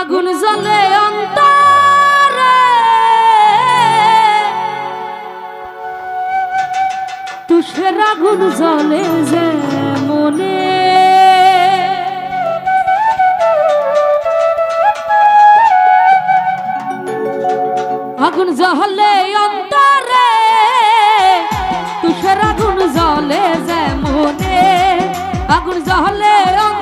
আগুন জলে অন্তরে। তুষের আগুন জ্বলে যে মনে। আগুন জহলে অন্তরে। তুষের আগুন জলে যে মনে। আগুন জহলে অন্ত